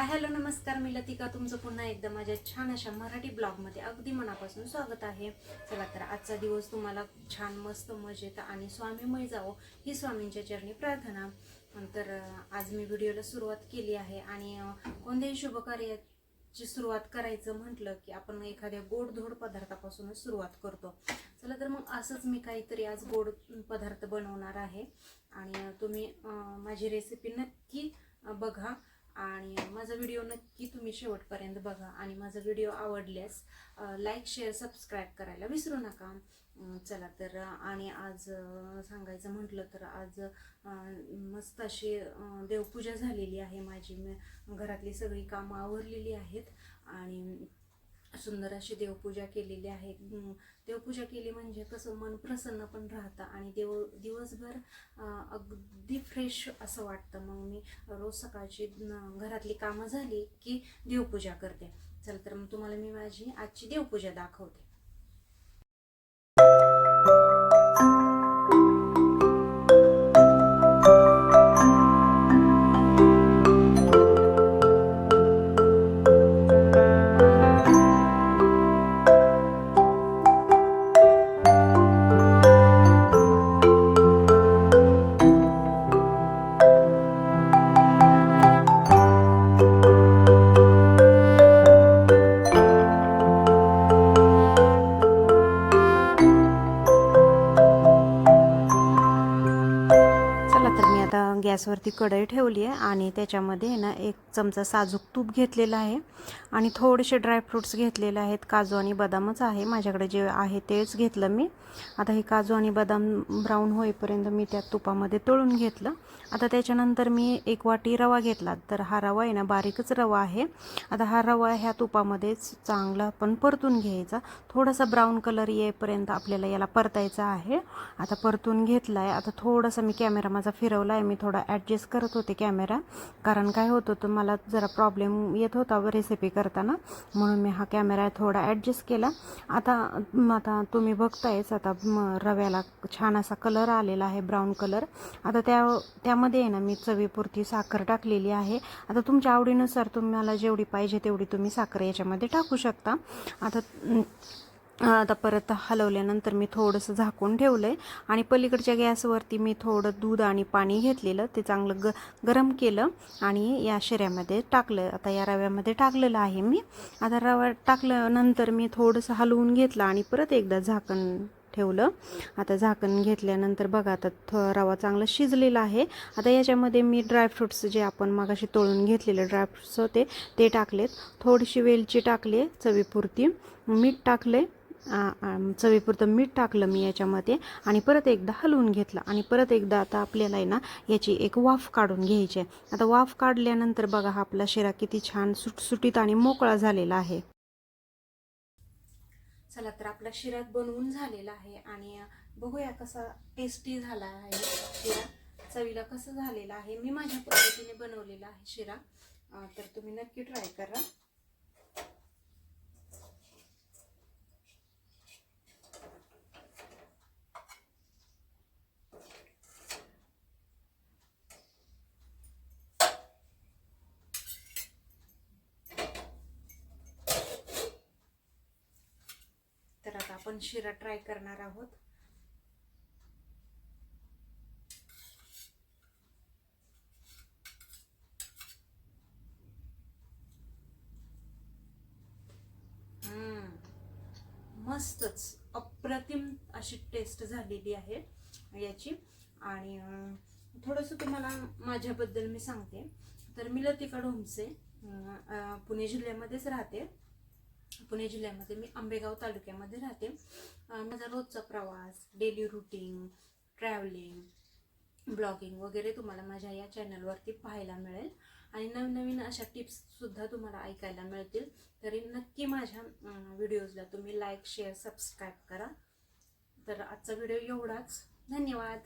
Hi hello नमस्कार. मी लतिका. तुमचं पुन्हा एकदा माझ्या छान अशा मराठी ब्लॉगमध्ये अगदी मनापासून स्वागत आहे. चला तर आजचा दिवस तुम्हाला छान मस्त मजेत आणि स्वामीमय जावो ही स्वामींच्या चरणी प्रार्थना. तर आज मी व्हिडिओला सुरुवात केली आहे आणि कोणत्याही शुभ कार्याची सुरुवात करायचं म्हटलं की आपण एखाद्या गोडधोड पदार्थापासूनच सुरुवात करतो. चला तर मग असंच मी काहीतरी आज गोड पदार्थ बनवणार आहे. आणि तुम्ही माझी रेसिपी नक्की बघा. आणि माझा व्हिडिओ नक्की तुम्ही शेवटपर्यंत बघा आणि माझा व्हिडिओ आवडल्यास लाईक शेअर सबस्क्राईब करायला विसरू नका. चला तर आणि आज सांगायचं म्हटलं तर आज मस्त अशी देवपूजा झालेली आहे. माझी घरातली सगळी कामं आवरलेली आहेत. आणि सुंदर अशी देवपूजा केलेली आहे. देवपूजा केली म्हणजे कसं मन प्रसन्न पण राहतं आणि देव दिवसभर अगदी फ्रेश असं वाटतं. मग मी रोज सकाळची घरातली कामं झाली की देवपूजा करते. चल तर मग तुम्हाला मी माझी आजची देवपूजा दाखवते. गॅसवरती कढई ठेवली आहे आणि त्याच्यामध्ये आहे ना एक चमचा साजूक तूप घेतलेलं आहे आणि थोडेसे ड्रायफ्रूट्स घेतलेले आहेत काजू आणि बदामच आहे माझ्याकडे जे आहे तेच घेतलं मी. आता हे काजू आणि बदाम ब्राऊन होईपर्यंत मी त्या तुपामध्ये तळून घेतलं. आता त्याच्यानंतर मी एक वाटी रवा घेतला तर हा रवा आहे ना बारीकच रवा आहे. आता हा रवा ह्या तुपामध्येच चांगला पण परतून घ्यायचा. थोडासा ब्राऊन कलर येईपर्यंत आपल्याला याला परतायचा आहे. आता परतून घेतला आहे आता थोडासा मी कॅमेरा माझा फिरवला आहे मी थोडा ॲडजस्ट करत होते कॅमेरा कारण काय होत होतं मला जरा प्रॉब्लेम येत होता रेसिपी करताना. म्हणून मी हा कॅमेरा थोडा ॲडजस्ट केला. आता आता तुम्ही बघतायच आता रव्याला छान असा कलर आलेला आहे ब्राऊन कलर आता त्या त्यामध्ये आहे ना मी चवीपुरती साखर टाकलेली आहे. आता तुमच्या आवडीनुसार तुम्हाला जेवढी पाहिजे तेवढी तुम्ही साखर याच्यामध्ये टाकू शकता. आता आता परत हलवल्यानंतर मी थोडंसं झाकून ठेवलं आहे आणि पलीकडच्या गॅसवरती मी थोडं दूध आणि पाणी घेतलेलं ते चांगलं ग गरम केलं आणि या शिऱ्यामध्ये टाकलं. आता या रव्यामध्ये टाकलेलं आहे मी. आता रवा टाकल्यानंतर मी थोडंसं हलवून घेतलं आणि परत एकदा झाकण ठेवलं. आता झाकण घेतल्यानंतर बघा आता थ रवा चांगला शिजलेला आहे. आता याच्यामध्ये मी ड्रायफ्रुट्स जे आपण मगाशी तळून घेतलेले ड्रायफ्रुट्स होते ते टाकलेत. थोडीशी वेलची टाकले चवीपुरती. मीठ टाकले चवीपुरतं मीठ टाकलं मी याच्यामध्ये आणि परत एकदा हलवून घेतलं. आणि परत एकदा आता आपल्याला आहे ना याची एक वाफ काढून घ्यायची आहे. आता वाफ काढल्यानंतर बघा हा आपला शिरा किती छान सुटसुटीत आणि मोकळा झालेला आहे. चला तर आपला शिरा बनवून झालेला आहे आणि बघूया कसा टेस्टी झाला आहे शिरा. चवीला कसं झालेला आहे मी माझ्या पद्धतीने बनवलेला आहे शिरा. तर तुम्ही नक्की ट्राय करा. तर आता आपण शिरा ट्राय करणार आहोत. हम्म. मस्तच अप्रतिम अशी टेस्ट झालेली आहे याची. आणि थोडंसं तुम्हाला माझ्याबद्दल मी सांगते. तर मी लतिका ढोमसे पुणे जिल्ह्यामध्येच राहते. पुणे जिल्ह्यामध्ये मी आंबेगाव तालुक्यामध्ये राहते. माझा रोजचा प्रवास डेली रुटीन ट्रॅव्हलिंग ब्लॉगिंग वगैरे तुम्हाला माझ्या या चॅनलवरती पाहायला मिळेल. आणि नवीन नवीन अशा टिप्ससुद्धा तुम्हाला ऐकायला मिळतील. तरी नक्की माझ्या व्हिडिओजला तुम्ही लाईक शेअर सबस्क्राईब करा. तर आजचा व्हिडिओ एवढाच. धन्यवाद.